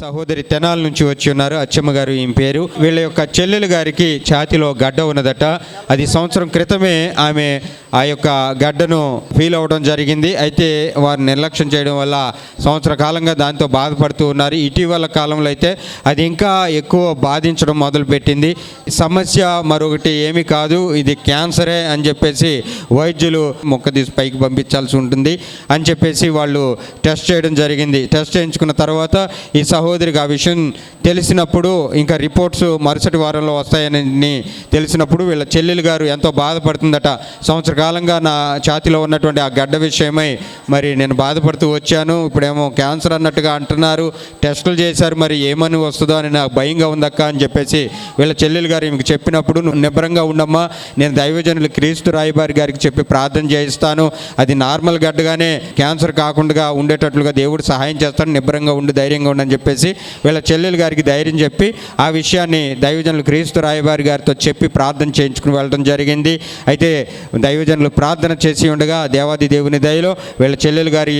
సహోదరి తెనాల నుంచి వచ్చి ఉన్నారు. అచ్చమ్మ గారు ఈమె పేరు. వీళ్ళ యొక్క చెల్లెలు గారికి ఛాతిలో గడ్డ ఉన్నదట. అది సంవత్సరం క్రితమే ఆమె ఆ యొక్క గడ్డను ఫీల్ అవ్వడం జరిగింది. అయితే వారు నిర్లక్ష్యం చేయడం వల్ల సంవత్సర కాలంగా దాంతో బాధపడుతూ ఉన్నారు. ఇటీవల కాలంలో అయితే అది ఇంకా ఎక్కువ బాధించడం మొదలుపెట్టింది. సమస్య మరొకటి ఏమీ కాదు. ఇది క్యాన్సరే అని చెప్పేసి వైద్యులు మొక్క తీసి పైకి పంపించాల్సి ఉంటుంది అని చెప్పేసి వాళ్ళు టెస్ట్ చేయడం జరిగింది. టెస్ట్ చేయించుకున్న తర్వాత ఈ సహోదరికి ఆ విషయం తెలిసినప్పుడు ఇంకా రిపోర్ట్స్ మరుసటి వారంలో వస్తాయని తెలిసినప్పుడు వీళ్ళ చెల్లెలు గారు ఎంతో బాధపడుతుందట. సంవత్సర కాలంగా నా ఛాతిలో ఉన్నటువంటి ఆ గడ్డ విషయమై మరి నేను బాధపడుతూ వచ్చాను. ఇప్పుడేమో క్యాన్సర్ అన్నట్టుగా అంటున్నారు. టెస్టులు చేశారు. మరి ఏమని వస్తుందో అని నాకు భయంగా ఉందక్క అని చెప్పేసి వీళ్ళ చెల్లెలు గారు ఈమెకు చెప్పినప్పుడు నువ్వు నిబ్బరంగా ఉండమ్మా నేను దైవజనులు క్రీస్తు రాయబారి గారికి చెప్పి ప్రార్థన చేయిస్తాను. అది నార్మల్ గడ్డగానే క్యాన్సర్ కాకుండా ఉండేటట్లుగా దేవుడు సహాయం చేస్తాడు నిబ్బరంగా ఉండి ధైర్యంగా ఉండని చెప్పేసి వీళ్ళ చెల్లెలు గారికి ధైర్యం చెప్పి ఆ విషయాన్ని దైవజనులు క్రీస్తు రాయబారి గారితో చెప్పి ప్రార్థన చేయించుకుని వెళ్ళడం జరిగింది. అయితే దైవజనులు ప్రార్థన చేసి ఉండగా దేవాది దేవుని దయలో వీళ్ళ చెల్లెలు గారి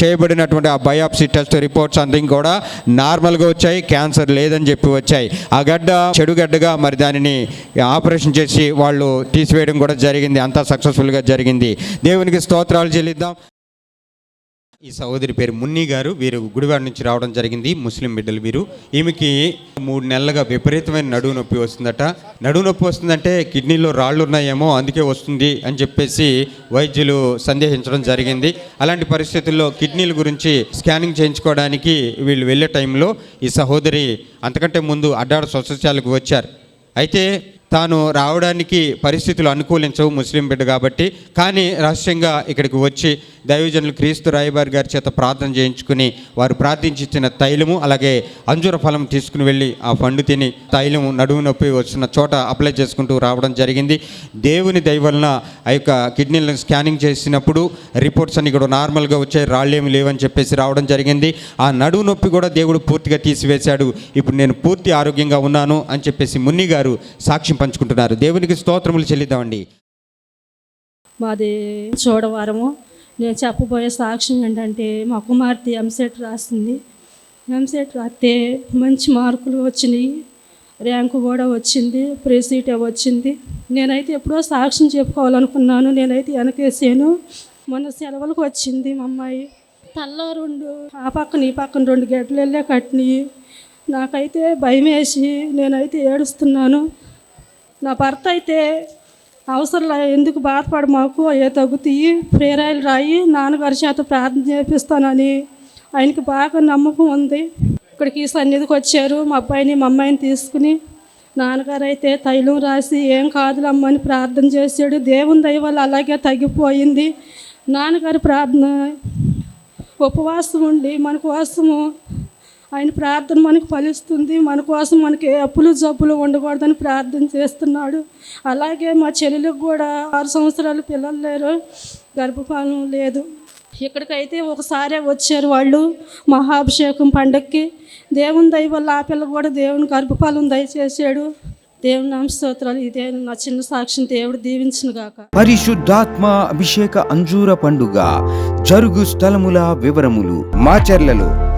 చేయబడినటువంటి ఆ బయాప్సీ టెస్ట్ రిపోర్ట్స్ అంతా కూడా నార్మల్గా వచ్చాయి క్యాన్సర్ లేదని చెప్పి వచ్చాయి. ఆ గడ్డ చెడుగడ్డగా మరి దానిని ఆపరేషన్ చేసి వాళ్ళు తీసివేయడం కూడా జరిగింది. అంతా సక్సెస్ఫుల్గా జరిగింది. దేవునికి స్తోత్రాలు చెల్లిద్దాం. ఈ సహోదరి పేరు మున్ని గారు. వీరు గుడివాడ నుంచి రావడం జరిగింది. ముస్లిం బిడ్డలు వీరు. ఈమెకి మూడు నెలలుగా విపరీతమైన నడువు నొప్పి వస్తుందట. నడువు నొప్పి వస్తుందంటే కిడ్నీలో రాళ్ళు ఉన్నాయేమో అందుకే వస్తుంది అని చెప్పేసి వైద్యులు సందేహించడం జరిగింది. అలాంటి పరిస్థితుల్లో కిడ్నీల గురించి స్కానింగ్ చేయించుకోవడానికి వీళ్ళు వెళ్ళే టైంలో ఈ సహోదరి అంతకంటే ముందు అడ్డాడ స్వసత్యాలకు వచ్చారు. అయితే తాను రావడానికి పరిస్థితులు అనుకూలించవు ముస్లిం బిడ్డ కాబట్టి. కానీ రహస్యంగా ఇక్కడికి వచ్చి దైవజనులు క్రీస్తు రాయబారి గారి చేత ప్రార్థన చేయించుకుని వారు ప్రార్థించిన తైలము అలాగే అంజూర ఫలం తీసుకుని వెళ్ళి ఆ పండు తిని తైలము నడుము నొప్పి వచ్చిన చోట అప్లై చేసుకుంటూ రావడం జరిగింది. దేవుని దయవలన ఆ యొక్క కిడ్నీలను స్కానింగ్ చేసినప్పుడు రిపోర్ట్స్ అన్ని కూడా నార్మల్గా వచ్చాయి. రాళ్ళేమి లేవని చెప్పేసి రావడం జరిగింది. ఆ నడుము నొప్పి కూడా దేవుడు పూర్తిగా తీసివేశాడు. ఇప్పుడు నేను పూర్తి ఆరోగ్యంగా ఉన్నాను అని చెప్పేసి మున్ని గారు సాక్ష్యం పంచుకుంటున్నారు. దేవునికి స్తోత్రములు చెల్లిద్దామండి. మాది చూడవారము. నేను చెప్పబోయే సాక్ష్యం ఏంటంటే మా కుమార్తె ఎంసెట్ రాసింది. ఎంసెట్ రాస్తే మంచి మార్కులు వచ్చినాయి. ర్యాంకు కూడా వచ్చింది ప్రెసీటే వచ్చింది. నేనైతే ఎప్పుడో సాక్ష్యం చెప్పుకోవాలనుకున్నాను. నేనైతే వెనకేసాను. మొన్న సెలవులకు వచ్చింది మా అమ్మాయి. తల్ల రెండు ఆ పక్కన ఈ పక్కన రెండు గడ్డలు వెళ్ళే కట్టినాయి. నాకైతే భయం వేసి నేనైతే ఏడుస్తున్నాను. నా భర్త అయితే అవసరం ఎందుకు బాధపడ మాకు? ఏ తగ్గుతాయి. ప్రేరాయలు రాయి. నాన్నగారి చేత ప్రార్థన చేపిస్తానని ఆయనకి బాగా నమ్మకం ఉంది. ఇక్కడికి సన్నిధికి వచ్చారు. మా అబ్బాయిని మా అమ్మాయిని తీసుకుని నాన్నగారు అయితే తైలం రాసి ఏం కాదులమ్మని ప్రార్థన చేశాడు. దేవుని దయ వల్ల అలాగే తగ్గిపోయింది. నాన్నగారి ప్రార్థన ఉపవాసం ఉండి మన కోసము ఆయన ప్రార్థన మనకు ఫలిస్తుంది. మన కోసం మనకి ఏ అప్పులు జబ్బులు ఉండకూడదని ప్రార్థన చేస్తున్నాడు. అలాగే మా చెల్లెలకు కూడా ఆరు సంవత్సరాలు పిల్లలు లేరు. గర్భఫలం లేదు. ఇక్కడికైతే ఒకసారే వచ్చారు వాళ్ళు మహాభిషేకం పండక్కి. దేవుని దయ వల్ల ఆ పిల్ల కూడా దేవుని గర్భఫలం దయచేసాడు దేవుని నామస్తోత్రాలు ఇదే నా చిన్న సాక్ష్యం. దేవుడు దీవించిన గాక. పరిశుద్ధాత్మ అభిషేక అంజూర పండుగ. జరుగు స్థలముల వివరములు మాచర్లలో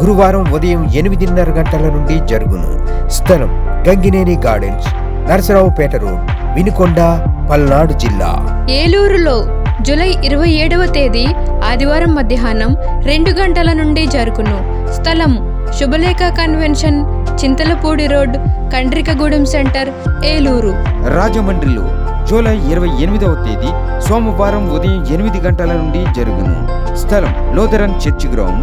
గురువారం ఉదయం ఎనిమిదిన్నర గంటల నుండి జరుగును. స్థలం గంగినేని గార్డెన్స్ నరసరావుపేట రోడ్ వినుకొండ పల్నాడు జిల్లా. ఏలూరులో జూలై ఇరవై ఏడవ తేదీ ఆదివారం మధ్యాహ్నం రెండు గంటల నుండి జరుగును. స్థలం Subhalekha convention Chintalapudi road Kandrikagudem centre Eluru. రాజమండ్రిలో జూలై ఇరవై ఎనిమిదవ తేదీ సోమవారం ఉదయం ఎనిమిది గంటల నుండి జరుగును. స్థలం Lutheran church ground